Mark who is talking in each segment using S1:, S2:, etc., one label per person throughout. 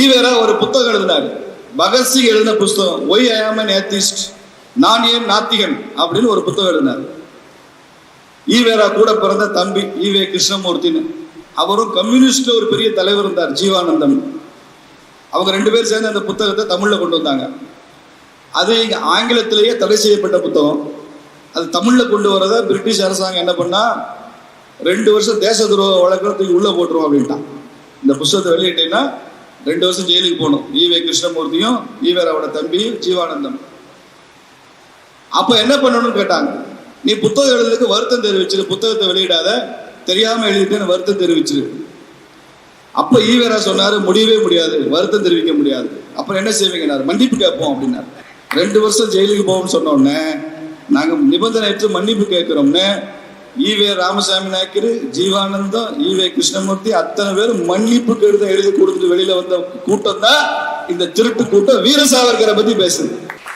S1: ஈவேரா ஒரு புத்தகம் எழுதினார். பகத்சிங் எழுதின புஸ்தகம் ஒய் ஐஆம் ஆம் ஏத்திஸ்ட் நான் ஏன் நாத்திகன்? அப்படின்னு ஒரு புத்தகம் எழுதினார். ஈவேரா கூட பிறந்த தம்பி ஈவே கிருஷ்ணமூர்த்தின்னு. அவரும் கம்யூனிஸ்ட்ல ஒரு பெரிய தலைவர் இருந்தார் ஜீவானந்தம் அவங்க ரெண்டு பேரும் சேர்ந்து அந்த புத்தகத்தை தமிழ்ல கொண்டு வந்தாங்க. அது இங்க ஆங்கிலத்திலேயே தடை செய்யப்பட்ட புத்தகம். அது தமிழ்ல கொண்டு வரத பிரிட்டிஷ் அரசாங்கம் என்ன பண்ணா ரெண்டு வருஷம் தேச துரோக வழக்கத்துக்கு உள்ள போட்டுருவோம் அப்படின்ட்டான். இந்த புஸ்தகத்தை வெளியிட்டீங்கன்னா ரெண்டு வருஷம் ஜெயிலுக்கு போகணும் ஈவே கிருஷ்ணமூர்த்தியும் ஈவேராவோட தம்பி ஜீவானந்தம். அப்ப என்ன பண்ணணும்னு கேட்டாங்க. நீ புத்தகம் எழுதுறதுக்கு வருத்தம் தெரிவிச்சிரு புத்தகத்தை வெளியிடாத தெரியாம எழுதிட்டு வருத்தம் தெரிவிச்சிரு. அப்ப ஈவேரா சொன்னாரு முடியவே முடியாது வருத்தம் தெரிவிக்க முடியாது. அப்புறம் என்ன செய்வீங்கன்னாரு மன்னிப்பு கேட்போம் அப்படின்னாரு. ரெண்டு வருஷம் ஜெயிலுக்கு போவோம்னு சொன்ன உடனே நாங்க நிபந்தனையற்று மன்னிப்பு கேட்கிறோம்னு ஈவே ராமசாமி நாயக்கர் ஜீவானந்தம் ஈவே கிருஷ்ணமூர்த்தி அத்தனை பேர் மன்னிப்பு கடிதம் எழுதி கொடுத்து வெளியில வந்த கூட்டம் தான் இந்த திருட்டு கூட்டம். வீர சாவர்கரை பத்தி பேசுது.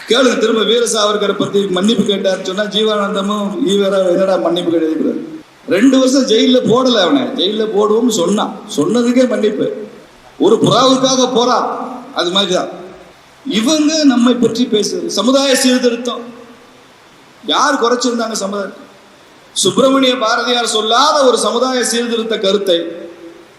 S1: கேளுங்க திரும்ப வீர சாவர்கரை பத்தி மன்னிப்பு கேட்டாருன்னு சொன்னா ஜீவானந்தமும் ஈவேரா என்னடா மன்னிப்பு கிடையாது ரெண்டு வருஷம் ஜெயில போடல அவனை. ஜெயில போடுவோம்னு சொன்னான். சொன்னதுக்கே மன்னிப்பு. ஒரு புறாவுக்காக போறான் அது மாதிரிதான். இவங்க நம்மை பற்றி பேசுறது. சமுதாய சீர்திருத்தம். யார் குறைச்சிருந்தாங்க சமுதாயம் சுப்பிரமணிய பாரதியார் சொல்லாத ஒரு சமுதாய சீர்திருத்த கருத்தை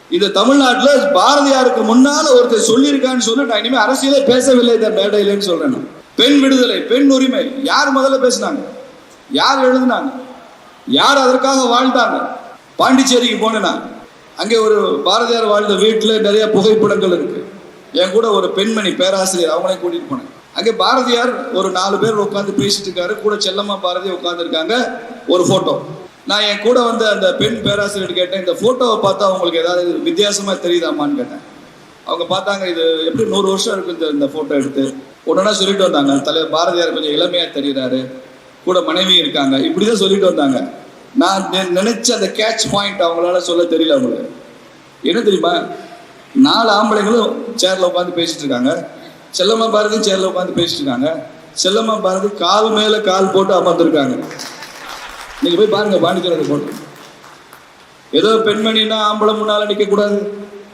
S1: இது தமிழ்நாட்டுல பாரதியாருக்கு முன்னால ஒருத்தர் சொல்லியிருக்கான்னு சொல்லி நான் இனிமே அரசியலே பேசவில்லை இந்த மேடையிலன்னு சொல்றேன் பெண் விடுதலை பெண் உரிமை யார் முதல்ல பேசினாங்க? யார் எழுதினாங்க? யார் அதற்காக வாழ்ந்தாங்க? பாண்டிச்சேரிக்கு போனேன்னா அங்கே ஒரு பாரதியார் வாழ்ந்த வீட்டில் நிறைய புகைப்படங்கள் இருக்கு. என் கூட ஒரு பெண்மணி பேராசிரியர் அவனை கூட்டிட்டு போனேன். அங்கே பாரதியார் ஒரு நாலு பேர் உட்காந்து பேசிட்டு இருக்காரு. கூட செல்லம்மா பாரதி உட்காந்துருக்காங்க ஒரு ஃபோட்டோ நான் என் கூட வந்து அந்த பெண் பேராசிரியர் கேட்டேன் இந்த ஃபோட்டோவை பார்த்தா உங்களுக்கு ஏதாவது வித்தியாசமா தெரியுதாமான்னு கேட்டேன். அவங்க பார்த்தாங்க இது எப்படி நூறு வருஷம் இருக்கு இந்த இந்த ஃபோட்டோ எடுத்து. உடனே சொல்லிட்டு வந்தாங்க தலைவர் பாரதியார் கொஞ்சம் இளமையா தெரியுறாரு. கூட மனைவி இருக்காங்க. இப்படிதான் சொல்லிட்டு வந்தாங்க. நான் நினைச்ச அந்த கேட்ச் பாயிண்ட் அவங்களால சொல்ல தெரியல அவங்களுக்கு. என்ன தெரியுமா? நாலு ஆம்பளைங்களும் சேர்ல உட்காந்து பேசிட்டு இருக்காங்க. செல்லம்மா பாரதி சேர்ல உட்காந்து பேசிட்டு இருக்காங்க செல்லம்மா பாரதி கால் மேல கால் போட்டு அமர்ந்திருக்காங்க. நீங்க போய் பாருங்க பாண்டிச்சேரி போட்டு. ஏதோ பெண்மணின்னா ஆம்பளை முன்னால நிக்க கூடாது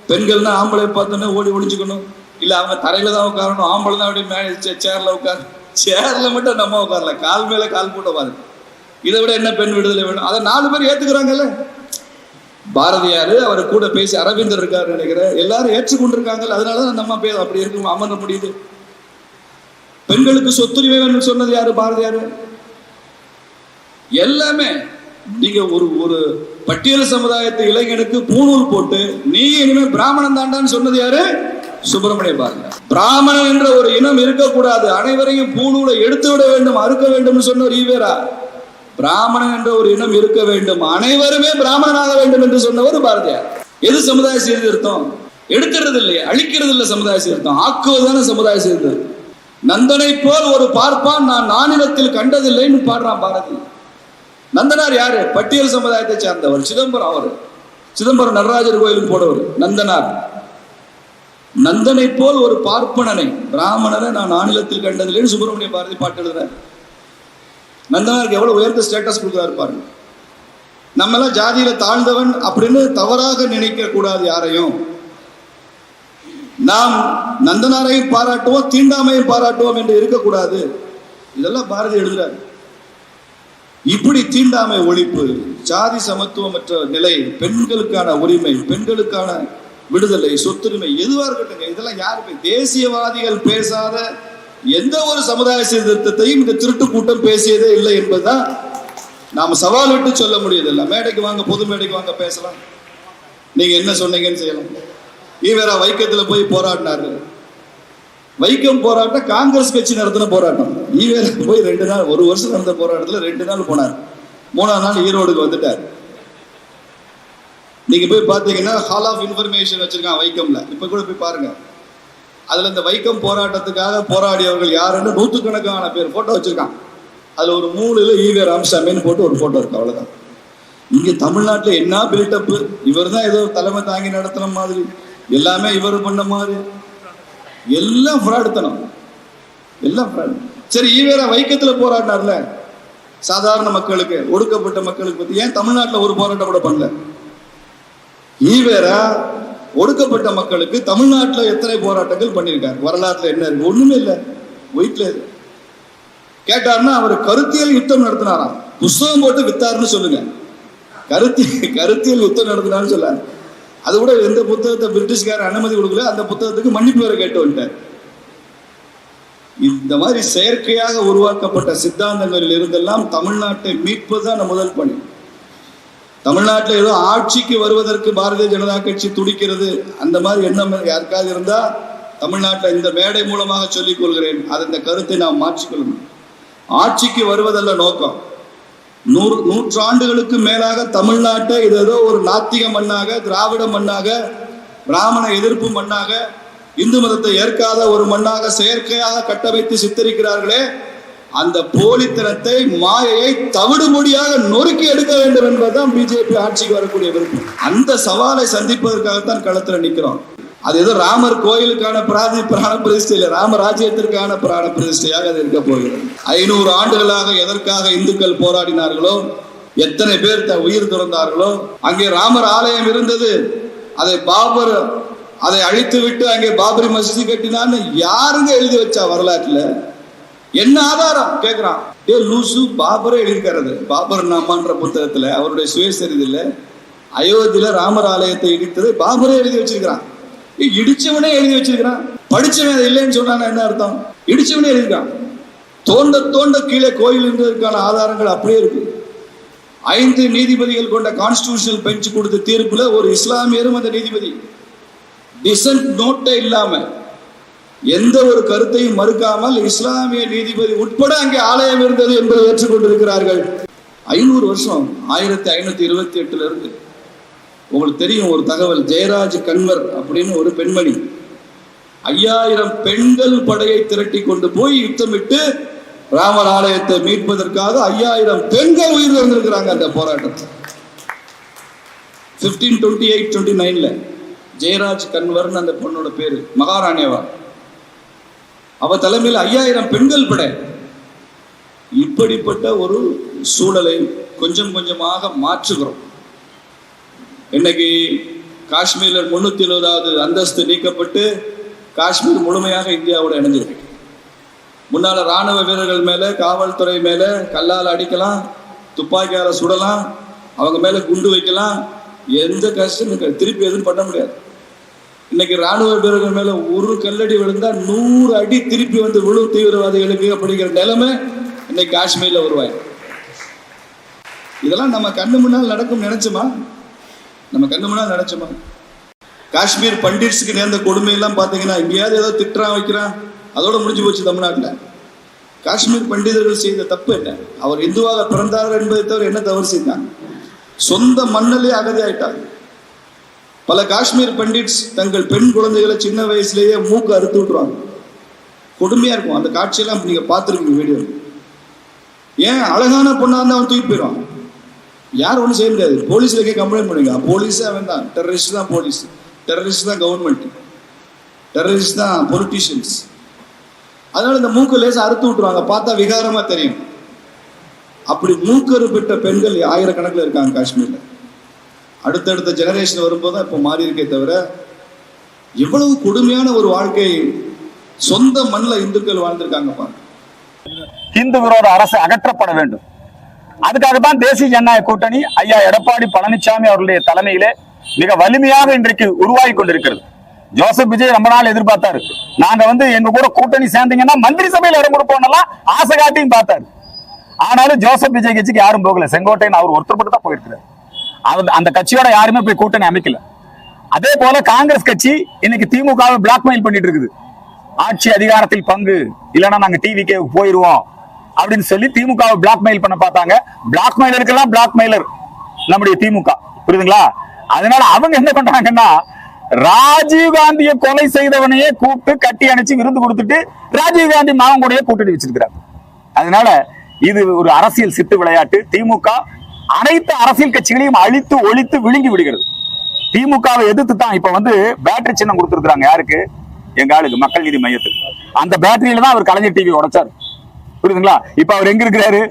S1: பெண்கள்னா ஆம்பளை பார்த்தோன்னே ஓடி ஒளிஞ்சுக்கணும். இல்ல அவங்க தரையில தான் உட்காரணும். ஆம்பளை தான் அப்படியே மேலே சேர்ல உட்காரு சேர்ல மட்டும் நம்ம உட்காரல. கால் மேல கால் போட்டு உட்காரு இதை விட என்ன பெண் விடுதலை வேணும்? அதை நாலு பேர் ஏத்துக்கிறாங்கல்ல. பாரதியாரு அவர் கூட பேசி அரவிந்தர் இருக்காரு நினைக்கிறேன். எல்லாரும் ஏற்றுக்கொண்டிருக்காங்க. அதனாலதான் நம்ம பேர் அப்படி இருக்கும். அமர முடியுது பெண்களுக்கு சொத்துரிமை வேணும்னு சொன்னது யாரு? பாரதியாரு. எல்லாமே நீங்க ஒரு ஒரு பட்டியல் சமுதாயத்து இளைஞனுக்கு பூணூல் போட்டு நீ இனிமே பிராமணன் தாண்டான்னு சொன்னது யாரு? சுப்பிரமணிய பாருங்க பிராமணன் என்ற ஒரு இனம் இருக்கக்கூடாது. அனைவரையும் பூணூலை எடுத்து விட வேண்டும் அறுக்க வேண்டும்னு சொன்னவர் ஈவேரா. பிராமணன் என்ற ஒரு இனம் இருக்க வேண்டும். அனைவருமே பிராமணனாக வேண்டும் என்று சொன்னவர் பாரதியார். எது சமுதாய சீர்திருத்தம்? எடுக்கிறது இல்லையே அழிக்கிறது இல்லை சமுதாய சீர்திருத்தம். ஆக்குவதுதான சமுதாய சீர்திருத்தம். நந்தனை போல் ஒரு பார்ப்பான் நான் நானிலத்தில் கண்டதில்லைன்னு பாடுறான் பாரதி. நந்தனார் யாரு? பட்டியல் சமுதாயத்தை சார்ந்தவர் சிதம்பரம் அவர். சிதம்பரம் நடராஜர் கோயிலும் போனவர் நந்தனார். நந்தனை போல் ஒரு பார்ப்பனனை பிராமணனை நான் ஆநிலத்தில் கண்டதில்லைன்னு சுப்பிரமணிய பாரதி பாட்டு எழுதுறேன் நந்தனாருக்கு எவ்வளவு உயர்ந்த ஸ்டேட்டஸ் கொடுக்குறாரு பாருங்க. நம்ம எல்லாம் ஜாதியில தாழ்ந்தவன் அப்படின்னு தவறாக நினைக்க கூடாது யாரையும். நாம் நந்தனாரையும் பாராட்டுவோம் தீண்டாமையும் பாராட்டுவோம் என்று இருக்கக்கூடாது இதெல்லாம் பாரதி எழுதுறாரு. இப்படி தீண்டாமை ஒழிப்பு ஜாதி சமத்துவமற்ற நிலை பெண்களுக்கான உரிமை பெண்களுக்கான விடுதலை சொத்துரிமை எதுவா இருக்கட்டுங்க இதெல்லாம் யாருமே தேசியவாதிகள் பேசாத எந்த ஒரு சமுதாய சீர்திருத்தத்தையும் இந்த திருட்டு கூட்டம் பேசியதே இல்லை என்பதுதான் நாம சவால் விட்டு சொல்ல முடியதில்லை மேடைக்கு வாங்க பொது மேடைக்கு வாங்க பேசலாம். நீங்க என்ன சொன்னீங்கன்னு செய்யலாம். ஈவேரா வைக்கத்துல போய் போராடினாரு வைக்கம் போராட்டம் காங்கிரஸ் கட்சி நடத்தின போராட்டம். ஈவேரா போய் ரெண்டு நாள் ஒரு வருஷம் நடந்த போராட்டத்துல ரெண்டு நாள் போனார். மூணாம் நாள் ஈரோடுக்கு வந்துட்டார். நீங்க போய் பார்த்தீங்கன்னா ஹால் ஆஃப் இன்ஃபர்மேஷன் வச்சிருக்கான் வைக்கம்ல. இப்ப கூட போய் பாருங்க. அதுல இந்த வைக்கம் போராட்டத்துக்காக போராடியவர்கள் யாருன்னு நூற்றுக்கணக்கான பேர் போட்டோ வச்சிருக்கான் அதுல ஒரு மூணுல ஈவே ராமசாமின்னு போட்டு ஒரு போட்டோ இருக்கு அவ்வளவுதான். இங்க தமிழ்நாட்டுல என்ன பில்டப்பு இவர் தான் ஏதோ தலைமை தாங்கி நடத்தின மாதிரி. எல்லாமே இவர் பண்ண மாதிரி. எல்லாம் ஃப்ராடுத்தனம் எல்லாம் சரி ஈவேரா வைக்கத்துல போராடினார்ல? சாதாரண மக்களுக்கு ஒடுக்கப்பட்ட மக்களுக்கு பத்தி ஏன் தமிழ்நாட்டுல ஒரு போராட்டம் கூட பண்ணல? ஈவேரா ஒடுக்கப்பட்ட மக்களுக்கு தமிழ்நாட்டில் எத்தனை போராட்டங்கள் பண்ணியிருக்காரு? வரலாற்றில் என்ன இருக்கு? ஒண்ணுமே இல்லை. வீட்டில் இருக்கு கேட்டாருன்னா அவர் கருத்தியல் யுத்தம் நடத்தினாராம். புஸ்தகம் போட்டு வித்தாருன்னு சொல்லுங்க. கருத்தியல் கருத்தியல் யுத்தம் நடத்தினார்னு சொல்லாரு. அது கூட எந்த புத்தகத்தை பிரிட்டிஷ்கார அனுமதி கொடுக்கல அந்த புத்தகத்துக்கு மன்னிப்பு வேற கேட்டு வந்துட்டார். இந்த மாதிரி செயற்கையாக உருவாக்கப்பட்ட சித்தாந்தங்களில் இருந்தெல்லாம் தமிழ்நாட்டை மீட்பதுதான் முதல் பணி. தமிழ்நாட்டில் ஏதோ ஆட்சிக்கு வருவதற்கு பாரதிய ஜனதா கட்சி துடிக்கிறது. அந்த மாதிரி எண்ணம் யாருக்காவது இருந்தா தமிழ்நாட்டில் இந்த மேடை மூலமாக சொல்லிக் கொள்கிறேன். அது இந்த கருத்தை நாம் மாற்றிக்கொள்ளணும். ஆட்சிக்கு வருவதல்ல நோக்கம். நூறு நூற்றாண்டுகளுக்கு மேலாக தமிழ்நாட்டை இது ஏதோ ஒரு நாத்திக மண்ணாக திராவிட மண்ணாக பிராமண எதிர்ப்பு மண்ணாக இந்து மதத்தை ஏற்காத ஒரு மண்ணாக செயற்கையாக கட்டமைத்து சித்தரிக்கிறார்களே அந்த போலித்தனத்தை மாயையை தவிடுமொழியாக நொறுக்கி எடுக்க வேண்டும் என்பதுதான் பிஜேபி ஆட்சிக்கு வரக்கூடிய விருப்பம். அந்த சவாலை சந்திப்பதற்காகத்தான் களத்துல நிற்கிறோம் அது ஏதோ ராமர் கோயிலுக்கான பிராதி பிராண பிரதிஷ்டை இல்லை ராமராஜ்யத்திற்கான பிராண பிரதிஷ்டையாக அது இருக்க போகிறது. ஐநூறு ஆண்டுகளாக எதற்காக இந்துக்கள் போராடினார்களோ எத்தனை பேர் த- உயிர் துறந்தார்களோ அங்கே ராமர் ஆலயம் இருந்தது. அதை பாபர் அதை அழித்து விட்டு அங்கே பாபரி மசூதி கட்டினான்னு யாருங்க எழுதி வச்சா வரலாற்றுல? என்ன ஆதாரம்? கேக்குறான். ஏ லூசு பாபரே எழுதியிருக்காரு பாபர் நாமான்ற புத்தகத்துல அவருடைய சுயசரிதில அயோத்தியில ராமர் ஆலயத்தை இடித்தது பாபரே எழுதி வச்சிருக்கிறான். இடிச்சவனே எழுதி வச்சிருக்கிறான். படிச்சவன் இல்லைன்னு சொன்னா என்ன அர்த்தம்? இடிச்சவனே எழுதியிருக்கான் தோண்ட தோண்ட கீழே கோயில் இருந்ததற்கான ஆதாரங்கள் அப்படியே இருக்கு. ஐந்து நீதிபதிகள் கொண்ட கான்ஸ்டியூஷனல் பெஞ்ச் கொடுத்த தீர்ப்புல ஒரு இஸ்லாமியரும் அந்த நீதிபதி. டிசன்ட் நோட்டே இல்லாம எந்த ஒரு கருத்தையும் மறுக்காமல் இஸ்லாமிய நீதிபதி உட்பட அங்கே ஆலயம் இருந்தது என்பதை ஏற்றுக்கொண்டிருக்கிறார்கள். ஐநூறு வருஷம் ஆயிரத்தி ஐநூத்தி இருபத்தி எட்டுல இருந்து. உங்களுக்கு தெரியும் ஒரு தகவல் ஜெயராஜ் கன்வர் அப்படின்னு ஒரு பெண்மணி. ஐயாயிரம் பெண்கள் படையை திரட்டி கொண்டு போய் யுத்தமிட்டு ராமர் ஆலயத்தை மீட்பதற்காக ஐயாயிரம் பெண்கள் உயிர் வந்திருக்கிறாங்க அந்த போராட்டத்தில். ஃபிஃப்டீன் டுவெண்ட்டி எயிட் டுவெண்ட்டி நைன்ல ஜெயராஜ் கன்வர்னு அந்த பொண்ணோட பேரு மகாராணியவா அவ தலைமையில் ஐயாயிரம் பெண்கள் பட. இப்படிப்பட்ட ஒரு சூழலை கொஞ்சம் கொஞ்சமாக மாற்றுகிறோம். இன்னைக்கு காஷ்மீரில் முன்னூத்தி எழுபதாவது அந்தஸ்து நீக்கப்பட்டு காஷ்மீர் முழுமையாக இந்தியாவோட இணைஞ்சிருக்கு. முன்னால ராணுவ வீரர்கள் மேல காவல்துறை மேல கல்லால் அடிக்கலாம் துப்பாக்கியால சுடலாம் அவங்க மேல குண்டு வைக்கலாம் எந்த கஷ்டம் திருப்பி எதுவும் பண்ண முடியாது. இன்னைக்கு ராணுவ வீரர்கள் மேல ஒரு கல்லடி விழுந்தா நூறு அடி திருப்பி வந்து விழு தீவிரவாதிகளுக்கு அப்படிங்கிற நிலைமை இன்னைக்கு காஷ்மீர்ல வருவாய் இதெல்லாம் நம்ம கண்ணு முன்னால் நடக்கும் நினைச்சுமா? நம்ம கண்ணு முன்னால் நினைச்சுமா காஷ்மீர் பண்டிட்ஸுக்கு நேர்ந்த கொடுமை எல்லாம் பாத்தீங்கன்னா எங்கேயாவது ஏதோ திட்டுறான் வைக்கிறான். அதோட முடிஞ்சு போச்சு தமிழ்நாட்டில். காஷ்மீர் பண்டிதர்கள் செய்த தப்பு என்ன? அவர் இந்துவாக பிறந்தார் என்பதை தவிர என்ன தவறு செய்தாங்க சொந்த மண்ணிலே அகதி ஆயிட்டாங்க பல காஷ்மீர் பண்டிட்ஸ் தங்கள் பெண் குழந்தைகளை சின்ன வயசுலேயே மூக்கு அறுத்து விட்டுருவாங்க. கொடுமையா இருக்கும். அந்த காட்சியெல்லாம் நீங்க பார்த்துருக்கீங்க வீடியோ ஏன்? அழகான பொண்ணா இருந்தா அவன் தூக்கி போயிடுவான். யாரும் ஒன்றும் செய்ய முடியாது. போலீஸ்ல கே கம்ப்ளைண்ட் பண்ணுங்க. போலீஸே அவன் தான். டெரரிஸ்ட் தான் போலீஸ். டெரரிஸ்ட் தான் கவர்மெண்ட் டெரரிஸ்ட் தான் பொலிட்டீஷியன்ஸ் அதனால இந்த மூக்கு லேசா அறுத்து விட்டுருவாங்க. பார்த்தா விகாரமா தெரியும். அப்படி மூக்கறுப்பட்ட பெண்கள் ஆயிரக்கணக்கில் இருக்காங்க காஷ்மீர்ல. அடுத்தடுத்த ஜெனரேஷன் வரும்போது இப்போ மாறி இருக்கே தவிர எவ்வளவு கொடுமையான ஒரு வாழ்க்கை சொந்த மண்ணில் இந்துக்கள் வாழ்ந்திருக்காங்க பாருங்க.
S2: இந்து விரோத அரசு அகற்றப்பட வேண்டும். அதுக்காக தான் தேசிய ஜனநாயக கூட்டணி ஐயா எடப்பாடி பழனிசாமி அவருடைய தலைமையிலே மிக வலிமையாக இன்றைக்கு உருவாகி கொண்டிருக்கிறது. ஜோசப் விஜய் ரொம்ப நாள் எதிர்பார்த்தாரு. நாங்க வந்து எங்க கூட கூட்டணி சேர்ந்தீங்கன்னா மந்திரி சபையில் இடம் கொடுப்போம்லாம் ஆசை காட்டியும் பார்த்தாரு. ஆனாலும் ஜோசப் விஜய் கட்சிக்கு யாரும் போகல. செங்கோட்டையன் அவர் ஒருத்தர் மட்டும் தான் போயிருக்கிறார். அந்த கட்சியோட யாருமே போய் கூட்டணி அமைக்கல. அதே போல காங்கிரஸ் கட்சி இன்னைக்கு திமுகவை பிளாக்மெயில் பண்ணிட்டு இருக்குது. ஆட்சி அதிகாரத்தில் பங்கு இல்லைன்னா நாங்க டிவிக்கே போயிருவோம் அப்படின்னு சொல்லி திமுகவை பிளாக்மெயில் பண்ண பார்த்தாங்க. பிளாக்மெயிலருக்கெல்லாம் பிளாக்மெயிலர் நம்முடைய திமுக. புரியுதுங்களா? அதனால அவங்க என்ன பண்றாங்கன்னா ராஜீவ் காந்தியை கொலை செய்தவனையே கூப்பிட்டு கட்டி அணைச்சு விருந்து கொடுத்துட்டு ராஜீவ் மாவன் மகன் கூடயே கூட்டணி வச்சிருக்கிறாங்க அதனால இது ஒரு அரசியல் சித்து விளையாட்டு. திமுக அனைத்து அரசியல் கட்சிகளையும் அழித்து ஒழித்து விழுங்கி விடுகிறது. திமுகவை எதிர்த்து தான் இப்ப வந்து பேட்டரி சின்னம் கொடுத்துருக்காங்க யாருக்கு? எங்க ஆளுக்கு மக்கள் நீதி மையத்துக்கு. அந்த பேட்டரியில தான் அவர் கலைஞர் டிவி உடைச்சாரு. புரியுதுங்களா? இப்ப அவர் எங்க இருக்கிறாரு?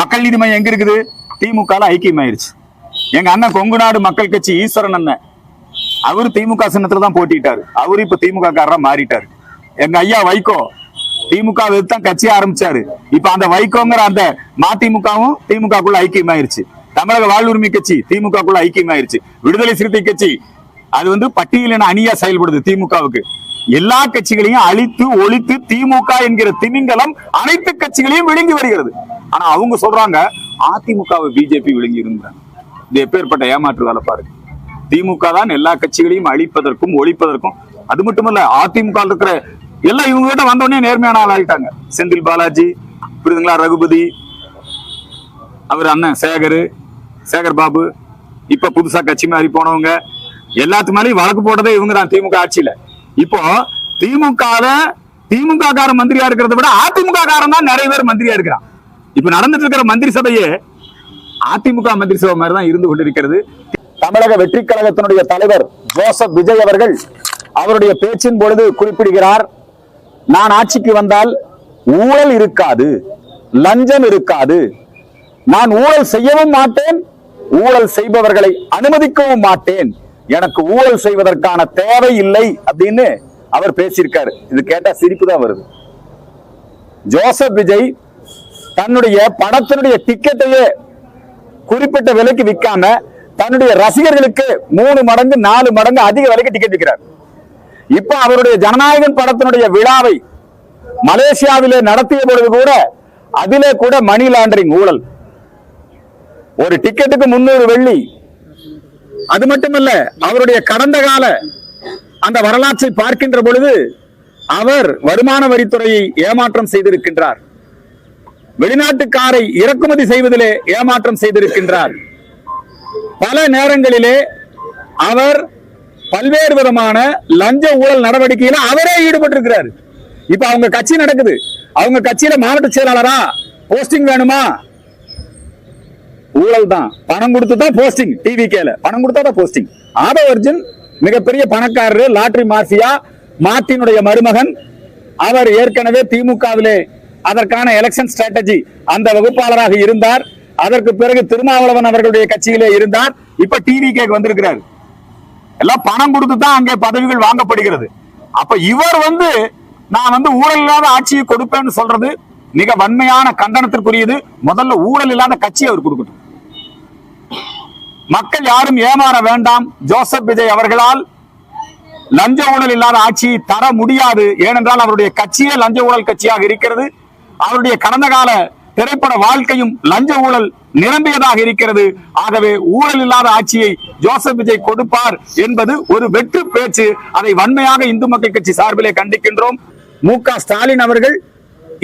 S2: மக்கள் நீதி மையம் எங்க இருக்குது? திமுக ஐக்கியம் ஆயிருச்சு எங்க அண்ணன் கொங்கு நாடு மக்கள் கட்சி ஈஸ்வரன் அண்ணன். அவரு திமுக சின்னத்துல தான் போட்டிட்டாரு அவரு இப்ப திமுக காரரா மாறிட்டாரு. எங்க ஐயா வைகோ திமுக தான் கட்சி ஆரம்பிச்சாரு. இப்ப அந்த வைகோங்கிற அந்த மதிமுகவும் திமுகக்குள்ள ஐக்கியமாயிருச்சு. தமிழக வாழ்வுரிமை கட்சி திமுகக்குள்ள ஐக்கியமாயிருச்சு. விடுதலை சிறுத்தை கட்சி அது வந்து பட்டியலின அணியா செயல்படுது திமுகவுக்கு. எல்லா கட்சிகளையும் அழித்து ஒழித்து திமுக என்கிற திமிங்கலம் அனைத்து கட்சிகளையும் விழுங்கி வருகிறது. ஆனா அவங்க சொல்றாங்க அதிமுகவை பிஜேபி விழுங்கி இருந்தாங்க இது எப்பேற்பட்ட ஏமாற்று வேலை பாருங்க. திமுக தான் எல்லா கட்சிகளையும் அழிப்பதற்கும் ஒழிப்பதற்கும் அது மட்டுமல்ல அதிமுக இருக்கிற எல்லாம் இவங்க கிட்ட வந்த உடனே நேர்மையான ஆள் ஆயிட்டாங்க. செந்தில் பாலாஜி புரியுதுங்களா ரகுபதி அவர் அண்ணன் சேகர் சேகர் பாபு இப்ப புதுசா கட்சி மாறி போனவங்க எல்லாத்து மேலேயும் வழக்கு போட்டதே இவங்க தான் திமுக ஆட்சியில. இப்போ திமுக திமுக காரன் மந்திரியா இருக்கிறத விட அதிமுக காரன் தான் நிறைய பேர் மந்திரியா இருக்கிறான். இப்ப நடந்துட்டு இருக்கிற மந்திரி சபையே அதிமுக மந்திரி சபை மாதிரி தான் இருந்து கொண்டிருக்கிறது. தமிழக வெற்றி கழகத்தினுடைய தலைவர் ஜோசப் விஜய் அவர்கள் அவருடைய பேச்சின் பொழுது குறிப்பிடுகிறார். நான் ஆட்சிக்கு வந்தால் ஊழல் இருக்காது லஞ்சம் இருக்காது. நான் ஊழல் செய்யவும் மாட்டேன் ஊழல் செய்பவர்களை அனுமதிக்கவும் மாட்டேன். எனக்கு ஊழல் செய்வதற்கான தேவை இல்லை அப்படின்னு அவர் பேசியிருக்காரு. இது கேட்டா சிரிப்பு தான் வருது. ஜோசப் விஜய் தன்னுடைய படத்தினுடைய டிக்கெட்டையே குறிப்பிட்ட விலைக்கு விற்காம தன்னுடைய ரசிகர்களுக்கு மூணு மடங்கு நாலு மடங்கு அதிக விலைக்கு டிக்கெட் விற்கிறார் இப்ப அவருடைய ஜனநாயகன் படத்தினுடைய விழாவை மலேசியாவிலே நடத்திய பொழுது கூட அதிலே கூட மணி லாண்டரிங் ஊழல். ஒரு டிக்கெட்டுக்கு முன்னூறு வெள்ளி. அது மட்டுமல்ல அவருடைய கடந்த கால அந்த வரலாற்றை பார்க்கின்ற பொழுது அவர் வருமான வரித்துறையை ஏமாற்றம் செய்திருக்கின்றார். வெளிநாட்டு காரை இறக்குமதி செய்வதிலே ஏமாற்றம் செய்திருக்கின்றார். பல நேரங்களிலே அவர் பல்வேறு விதமான லஞ்ச ஊழல் நடவடிக்கையில அவரே ஈடுபட்டு இருக்கிறாரு இப்ப அவங்க கட்சி நடக்குது. அவங்க கட்சியில மாவட்ட செயலாளரா போஸ்டிங் வேணுமா? ஊழல் தான். பணம் கொடுத்து தான் போஸ்டிங் டிவி கேல பணம் கொடுத்தா தான் போஸ்டிங். ஆதவர்ஜுன் மிகப்பெரிய பணக்காரரு லாட்டரி மாஃபியா மார்ட்டினுடைய மருமகன். அவர் ஏற்கனவே திமுகவிலே அதற்கான எலெக்ஷன் ஸ்ட்ராட்டஜி அந்த வகுப்பாளராக இருந்தார். அதற்கு பிறகு திருமாவளவன் அவர்களுடைய கட்சியிலே இருந்தார். இப்ப டிவி கேக் வந்திருக்கிறார். எல்லாம் பணம் கொடுத்து தான் அங்கே பதவிகள் வாங்கப்படுகிறது. அப்ப இவர் வந்து நான் வந்து ஊழல் இல்லாத ஆட்சியை கொடுப்பேன்னு சொல்றது மிக வன்மையான கண்டனத்திற்குரியது. முதல்ல ஊழல் இல்லாத கட்சி அவர் கொடுக்கட்டும். மக்கள் யாரும் ஏமாற வேண்டாம். ஜோசப் விஜய் அவர்களால் லஞ்ச ஊழல் இல்லாத ஆட்சியை தர முடியாது. ஏனென்றால் அவருடைய கட்சியே லஞ்ச ஊழல் கட்சியாக இருக்கிறது. அவருடைய கடந்த கால திரைப்பட வாழ்க்கையும் லஞ்ச ஊழல் நிரம்பியதாக இருக்கிறது. ஆகவே ஊழல் இல்லாத ஆட்சியை ஜோசப் விஜய் கொடுப்பார் என்பது ஒரு வெற்று பேச்சு. அதை வன்மையாக இந்து மக்கள் கட்சி சார்பிலே கண்டிக்கின்றோம். மு ஸ்டாலின் அவர்கள்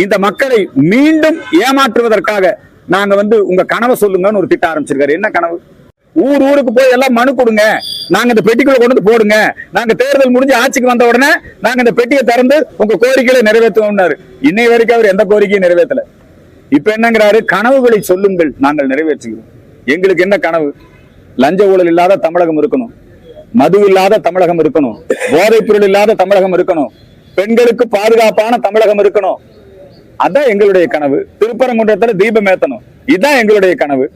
S2: இந்த மக்களை மீண்டும் ஏமாற்றுவதற்காக நாங்க வந்து உங்க கனவை சொல்லுங்கன்னு ஒரு திட்டம் ஆரம்பிச்சிருக்காரு. என்ன கனவு? ஊர் ஊருக்கு போய் எல்லாம் மனு கொடுங்க. நாங்க இந்த பெட்டிக்குள்ள கொண்டு வந்து போடுங்க. நாங்க தேர்தல் முடிஞ்சு ஆட்சிக்கு வந்த உடனே நாங்க இந்த பெட்டியை திறந்து உங்க கோரிக்கைகளை நிறைவேற்றுவோம்னாரு. இன்னை வரைக்கும் அவர் எந்த கோரிக்கையும் நிறைவேற்றல. இப்ப என்னங்கிறாரு? கனவுகளை சொல்லுங்கள். நாங்கள் நிறைவேற்றுகிறோம். எங்களுக்கு என்ன கனவு? லஞ்ச ஊழல் இல்லாத தமிழகம் இருக்கணும். மது இல்லாத தமிழகம் இருக்கணும். போதைப் பொருள் இல்லாத தமிழகம் இருக்கணும். பெண்களுக்கு பாதுகாப்பான தமிழகம் இருக்கணும். அதான் எங்களுடைய கனவு. திருப்பரங்குன்றத்துல தீபம் ஏத்தணும். இதுதான் எங்களுடைய கனவு.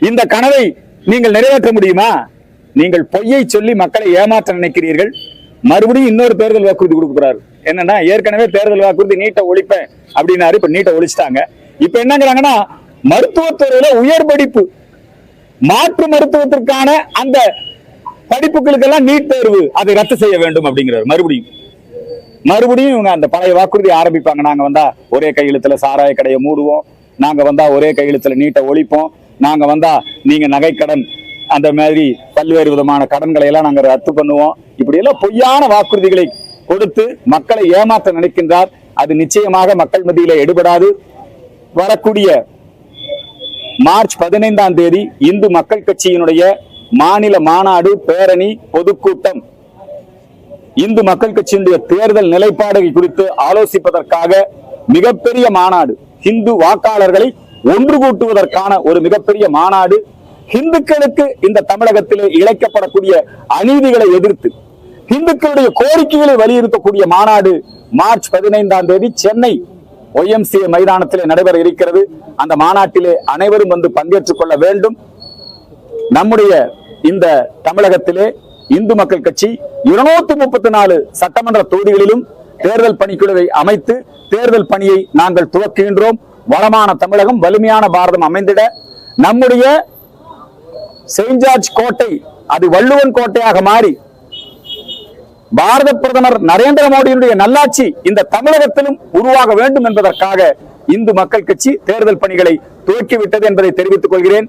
S2: இந்த கனவை நீங்கள் நிறைவேற்ற முடியுமா? நீங்கள் பொய்யை சொல்லி மக்களை ஏமாற்ற நினைக்கிறீர்கள்? மறுபடியும் இன்னொரு தேர்தல் வாக்குறுதி கொடுக்குறாரு என்னன்னா ஏற்கனவே தேர்தல் வாக்குறுதி நீட்டை ஒழிப்பேன் அப்படின்னாரு. இப்ப நீட்டை ஒழிச்சிட்டாங்க. இப்ப என்னங்கிறாங்கன்னா மருத்துவத்துறையில உயர் படிப்பு. மாற்று மருத்துவத்திற்கான அந்த படிப்புகளுக்கெல்லாம் நீட் தேர்வு அதை ரத்து செய்ய வேண்டும் அப்படிங்கிறார். மறுபடியும். மறுபடியும் இவங்க அந்த பழைய வாக்குறுதி ஆரம்பிப்பாங்க. நாங்க வந்தா ஒரே கையெழுத்துல சாராய கடையை மூடுவோம். நாங்க வந்தா ஒரே கையெழுத்துல நீட்டை ஒழிப்போம். நாங்க வந்தா நீங்க நகைக்கடன் அந்த மாதிரி பல்வேறு விதமான கடன்களை எல்லாம் நாங்க ரத்து பண்ணுவோம். இப்படி எல்லாம் பொய்யான வாக்குறுதிகளை கொடுத்து மக்களை ஏமாற்ற நினைக்கின்றார். அது நிச்சயமாக மக்கள் மத்தியில எடுபடாது. வரக்கூடிய மார்ச் பதினைந்தாம் தேதி இந்து மக்கள் கட்சியினுடைய மாநில மாநாடு பேரணி பொதுக்கூட்டம். இந்து மக்கள் கட்சியினுடைய தேர்தல் நிலைப்பாடு குறித்து ஆலோசிப்பதற்காக மிகப்பெரிய மாநாடு. இந்து வாக்காளர்களை ஒன்று கூட்டுவதற்கான ஒரு மிகப்பெரிய மாநாடு. இந்துக்களுக்கு இந்த தமிழகத்திலே இழைக்கப்படக்கூடிய அநீதிகளை எதிர்த்து இந்துக்களுடைய கோரிக்கைகளை வலியுறுத்தக்கூடிய மாநாடு மார்ச் பதினைந்தாம் தேதி சென்னை ஒய்எம்சிஏ மைதானத்திலே நடைபெற இருக்கிறது. அந்த மாநாட்டிலே அனைவரும் வந்து பங்கேற்றுக் கொள்ள வேண்டும். நம்முடைய இந்த தமிழகத்திலே இந்து மக்கள் கட்சி இருநூத்தி முப்பத்தி நாலு சட்டமன்ற தொகுதிகளிலும் தேர்தல் பணிக்குழுவை அமைத்து தேர்தல் பணியை நாங்கள் துவக்குகின்றோம். வளமான தமிழகம் வலிமையான பாரதம் அமைந்திட நம்முடைய செயின்ட் ஜார்ஜ் கோட்டை அது வள்ளுவன் கோட்டையாக மாறி பாரத பிரதமர் நரேந்திர மோடியினுடைய நல்லாட்சி இந்த தமிழகத்திலும் உருவாக வேண்டும் என்பதற்காக இந்து மக்கள் கட்சி தேர்தல் பணிகளை துவக்கிவிட்டது என்பதை தெரிவித்துக் கொள்கிறேன்.